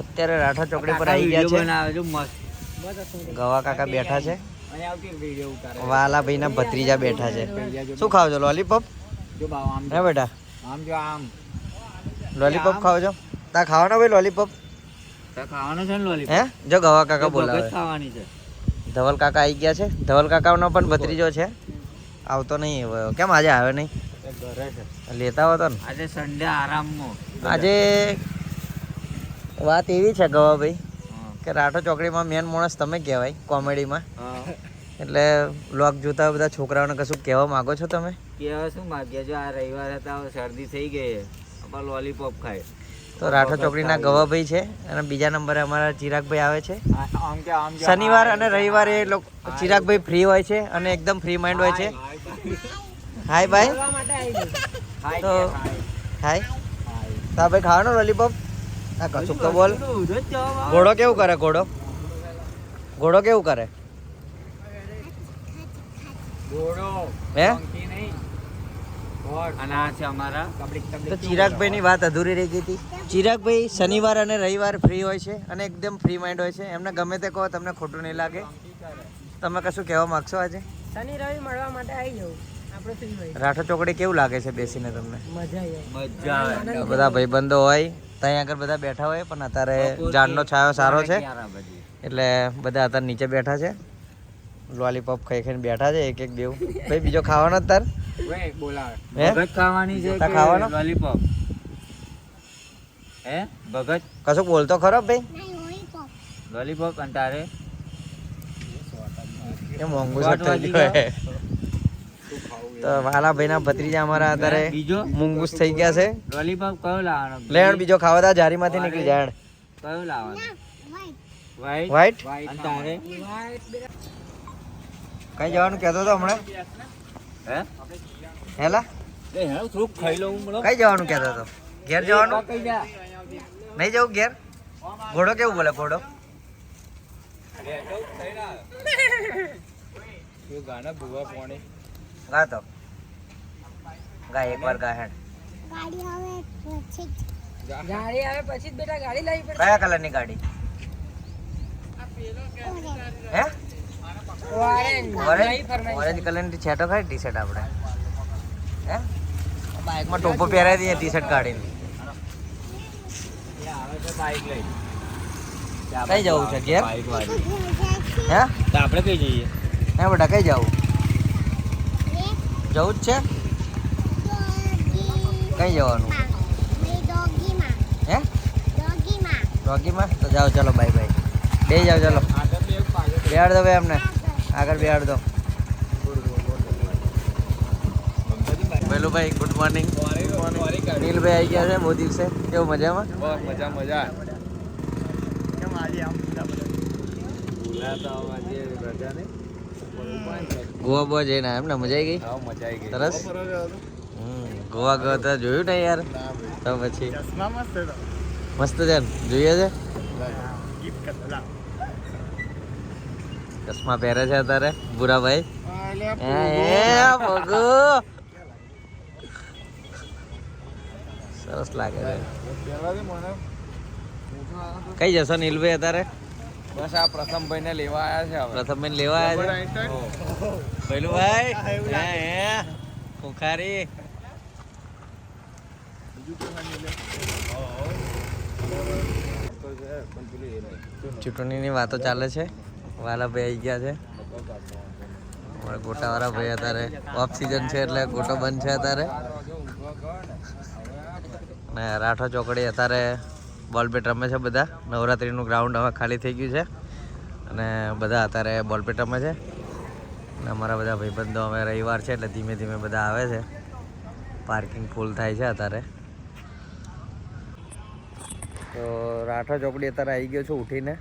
અત્યારે રાઠા ચોકડી પર આવી ગયા છે. ગવા કાકા બેઠા છે. વાલા ભાઈના ભત્રીજા બેઠા છે. શું ખાવ છો લોલીપોપ? હે બેટા? આમ જો આમ. લોલીપોપ ખાવ છો? તા ખાવાનો ભાઈ લોલીપોપ? ખાવાનું છે ને લોલી હે? જો ગવા કાકા બોલાવે. ખાવાની છે. ધવલ કાકા આવી ગયા છે? ધવલ કાકાનો પણ ભત્રીજો છે. આવતો નહીં કેમ આજે આવે નહીં? લેતા હોતો ને? આજે સન્ડે આરામમાં આજે વાત એવી છે ગવાભાઈ કે રાઠો ચોકડીમાં મેન માણસ તમે કહેવાય કોમેડીમાં. એટલે બ્લોગ જોતા બધા છોકરાઓને કશું કહેવા માંગો છો તમે? કહેવા શું માગ્યા છો આ રવિવાર હતા શરદી થઈ ગઈ આપણે લોલીપોપ ખાય. તો રાઠો ચોકડીના ગવાભાઈ છે અને બીજા નંબરે અમારા ચિરાગભાઈ આવે છે. શનિવાર અને રવિવારે એ લોકો ચિરાગભાઈ ફ્રી હોય છે અને એકદમ ફ્રી માઇન્ડ હોય છે. હાય ભાઈ. તો હાય. તો ભાઈ ખાવાનો લોલીપોપ આ કશું તો બોલ. ઘોડો કેવું કરે ઘોડો? ઘોડો કેવું કરે? હે? તો ચિરાગભાઈ ની વાત અધૂરી રહી ગઈ હતી. ચિરાગભાઈ શનિવાર અને રવિવાર ફ્રી હોય છે અને એકદમ ફ્રી માઇન્ડ હોય છે. એમને ગમે તે કહો તમને ખોટું નહીં લાગે. તમે કશું કહેવા માંગશો આજે? શનિ રવિ મળવા માટે આવી જવું આપણે ફ્રી હોય. રાઠો ચોકડી કેવું લાગે છે બેસીને તમને? મજા મજા આવે. બધા ભાઈબંધો હોય ત્યાં આગળ બધા બેઠા હોય પણ અત્યારે ઝાડનો છાયો સારો છે. એટલે બધા અત્યારે નીચે બેઠા છે. લોલીપોપ ખાઈ ખાઈને બેઠા છે એક એક બેવ. ભાઈ બીજો ખાવાનો અત્યારે? તાર બોલાવે. ખાવાની છે ખાવાનો? લોલીપોપ હે? ભગત? કશું બોલતો ખરો ભાઈ? લોલીપોપ અને તારે? એ મોંઘું. તો વાલા ભાઈના ભત્રીજા અમારા અત્યારે બીજો? મુંગુસ થઈ ગયા છે. લોલીપોપ કયો લાવવાનો? લેણ બીજો ખાવા તા જારીમાંથી નીકળી જાય કયો લાવવાનો? વ્હાઈટ કઈ જવાનું કહેતો હતો હમણાં? હે? હેલા? એ હે થોડુંક ખાઈ લઉં મળો કઈ જવાનું કહેતો હતો? ઘેર જવાનું? નહીં જવું ઘેર? ઘોડો કેવું બોલે ઘોડો? ગાના ભૂવા પોણી? ગા તો ગા એક વાર ગા હેડ. ગાડી આવે પછી જ. બેટા ગાડી લાવી પડે કયા કલરની ગાડી? હે? ઓરેન્જ કલરની છેટો ખાઈ ટી શર્ટ આપણે. હે? બાઇકમાં ટોપો પહેરાવી દઈએ ટી શર્ટ કાઢીને. આવે લઈ કઈ જવું છે ઘેર? હે? તો આપણે કઈ જઈએ? હે બેટા કઈ જવું? જવું જ છે? કઈ જવાનું? હે? ડોગીમાં? તો જાઓ ચલો બાય બાય બે જાઓ ચલો. બેહાડ દો ભાઈ અમને. આગળ બેહાડ. દો ભાઈ ગુડ મોર્નિંગ નીલભાઈ આવી ગયા છે બહુ દિવસે. કેવું મજામાં? મજા મજા. કેમ આજે આમ? રજા ને ગોવા બોવા જઈને આવ્યા એમ ને? મજા આવી ગઈ? મજા આવી ગઈ. સરસ? ગોવા ગયો તો જોયું ને યાર તો પછી? મસ્ત છે જોઈએ છે? ચશ્મા પહેરે છે અત્યારે ભૂરાભાઈ. સરસ લાગે છે. કઈ જશો નીલભાઈ અત્યારે? બસ આ પ્રથમ ભાઈને લેવા આવ્યા છે હવે. પ્રથમ બેન લેવા આવ્યા છે? પેલું ભાઈ હે હે ખુખારી ચૂંટણીની વાતો ચાલે છે? વાલા ભાઈ આવી ગયા છે. અમારા ગોટાવાળા ભાઈ અત્યારે ઓફ સિઝન છે એટલે ગોટો બંધ છે અત્યારે. ને રાઠો ચોકડી અત્યારે બોલ બેટ રમે છે બધા. નવરાત્રિનું ગ્રાઉન્ડ હવે ખાલી થઈ ગયું છે. અને બધા અત્યારે બોલ બેટ રમે છે. અને અમારા બધા ભાઈબંધો હવે રવિવાર છે એટલે ધીમે ધીમે બધા આવે છે. પાર્કિંગ ફૂલ થાય છે અત્યારે. તો રાઠો ચોકડી અત્યારે આવી ગયો છું ઉઠીને.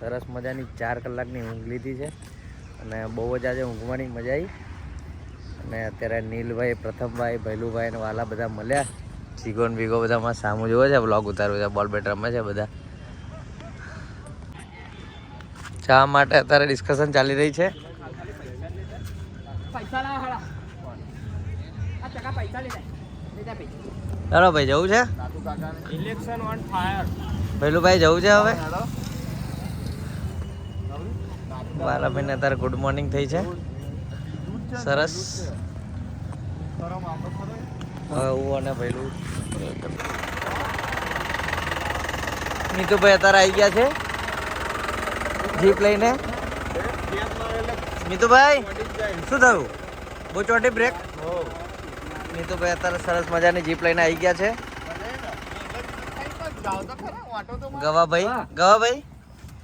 સરસ મજાની ચાર કલાકની ઊંઘ લીધી છે. અને બહુ જ આજે ઊંઘવાની મજા આવી અને અત્યારે નીલભાઈ, પ્રથમભાઈ, ભૈલુભાઈ અને વાલા બધા મળ્યા. સિગોન બીગો બધામાં સામું જોવે છે બ્લોગ ઉતારવું છે બોલ બેટ રમે છે બધા. ચા માટે અત્યારે ડિસ્કશન ચાલી રહી છે. ચાલો ભાઈ જવું છે? ઇલેક્શન ઓન ફાયર ભૈલુભાઈ જવું છે હવે? મારા ભાઈને અત્યારે ગુડ મોર્નિંગ થઈ છે. સરસ. અને ભૈલું મીતુભાઈ અત્યારે આવી ગયા છે. જીપ લઈને. મીતુભાઈ શું થયું? બહુ ચોટી બ્રેક? નીતુભાઈ અત્યારે સરસ મજાની જીપ લઈને આવી ગયા છે. ગવાભાઈ ગવાભાઈ.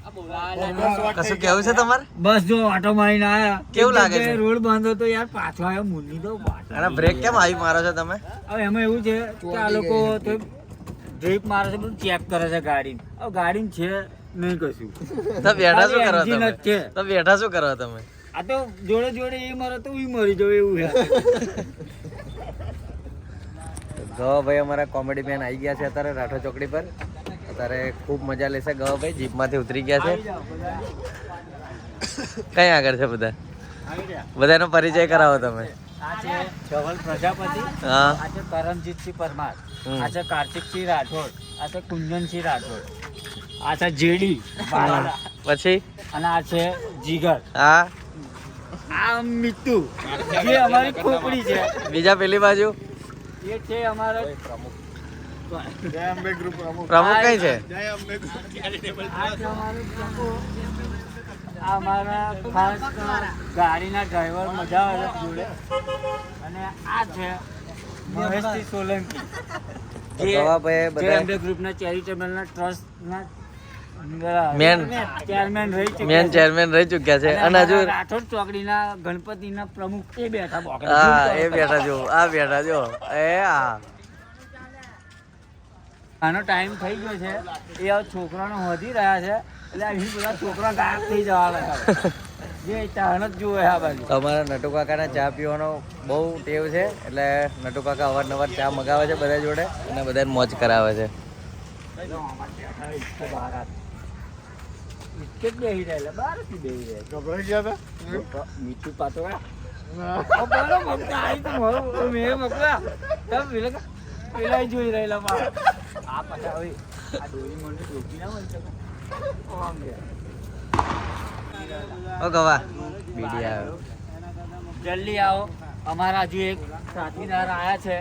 કશું કેવું છે તમારે? બસ જો ઓટો મારીને આયા. કેવું લાગે છે? રોડ બંધ હતો યાર પાછો આવ્યો મુન્ની તો અને બ્રેક કેમ આવી મારો છો તમે? હવે એમાં એવું છે કે આ લોકો તો ડ્રીપ મારે છે બધું ચેક કરે છે ગાડી હવે ગાડી છે નહીં કશું. તો બેઠા શું કરો તમે? તો બેઠા શું કરો તમે? આ તો જોડે જોડે એ મરે તો એ મરી જાવ એવું છે. ગવાભાઈ અમારા કોમેડી મેન આવી ગયા છે અત્યારે રાઠો ચોકડી પર. અત્યારે ખૂબ મજા લેશે. ગવાભાઈ જીપમાંથી ઉતરી ગયા છે. કઈ આગળ છે બધા? બધાનો પરિચય કરાવો તમે. આ છે ધવલ પ્રજાપતિ આ છે કરમજીતસિંહ પરમાર આ છે કાર્તિકસિંહ રાઠોડ આ છે કુંજનસિંહ રાઠોડ આ છે જેડી પછી? અને આ છે જીગર. હા. આ મીતુ જે અમારી ખોપડી છે. બીજા પેલી બાજુ? એ છે અમારો પ્રમુખ કઈ છે? આ અમારો. આ અમારા ખાસ ગાડીના ડ્રાઈવર મજા આવે જોડે. અને આ છે મહેશજી સોલંકી. ગ્રુપના ચેરિટેબલના ટ્રસ્ટના મેન. ચેરમેન રહી ચૂક્યા મેન છે. ચેરમેન રહી ચૂક્યા છે. અને હજુ રાઠોડ ચોકડીના ગણપતિના પ્રમુખ એ બેઠા હા એ બેઠા જો આ બેઠા જો. એ હા આનો ટાઈમ થઈ ગયો છે. એ હવે છોકરાનો વધી રહ્યા છે. એટલે અહીં બધા છોકરા ગાયબ થઈ જવાના છે. જે ચાહન જ જુએ આ બાજુ. અમારા નટુ કાકાના ચા પીવાનો બહુ ટેવ છે. એટલે નટુ કાકા અવારનવાર ચા મગાવે છે બધા જોડે અને બધાને મોજ કરાવે છે. ઇટકે જ બેહી રહેલા, બહારથી બેહી રહે. મીઠું પાતો મેં મોકલા તમે પેલા જોઈ રહેલા. આ પાછા હવે આ ડોરી મને રોકી ના મળશે. ઓ ઓ ગવા. બીડી આવ્યો જલ્દી આવો. અમારા હજુ એક સાથીદાર આયા છે.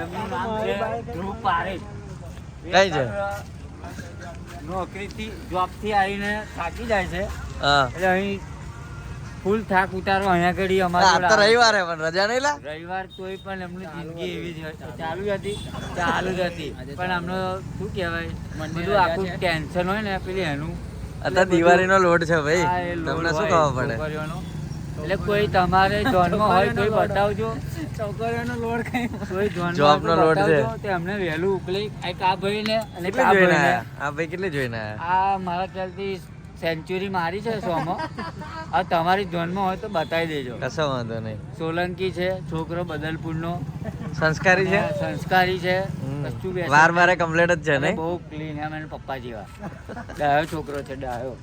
એમનું નામ છે ધ્રુવ પારેખ. કઈ છે? નોકરીથી જોબથી આવીને થાકી જાય છે. એટલે અહીં ફૂલ થાક ઉતારો અહીંયા ઘડી અમારે. રવિવારે પણ રજા નહીં લા? રવિવાર કોઈ પણ એમની જિંદગી એવી જ ચાલુ હતી ચાલુ જ હતી. પણ અમને શું કહેવાય? બધું આખું ટેન્શન હોય ને પેલી એનું. અત્યારે દિવાળીનો લોડ છે ભાઈ. તમને શું ખબર પડે? એટલે કોઈ તમારે જોનમાં હોય કોઈ બતાવજો. છોકરીઓનો લોડ કઈ કોઈ જોનમાં લોડ છે. તે અમને વહેલું ઉકલી. એક આ ભાઈને અને આ જોઈને ભાઈને. આયા? આ ભાઈ કેટલે જોઈને આયા? આ મારા ખ્યાલથી સેન્ચુરી મારી છે સોમાં. આ તમારી જોનમાં હોય તો બતાવી દેજો. કશો વાંધો નહીં. સોલંકી છે છોકરો બદલપુરનો. સંસ્કારી છે? સંસ્કારી છે. કશું વાર નહીં. કમ્પ્લેટ જ છે ને બહુ ક્લીન એમ એના પપ્પા જેવા. ડાયો છોકરો છે ડાયો.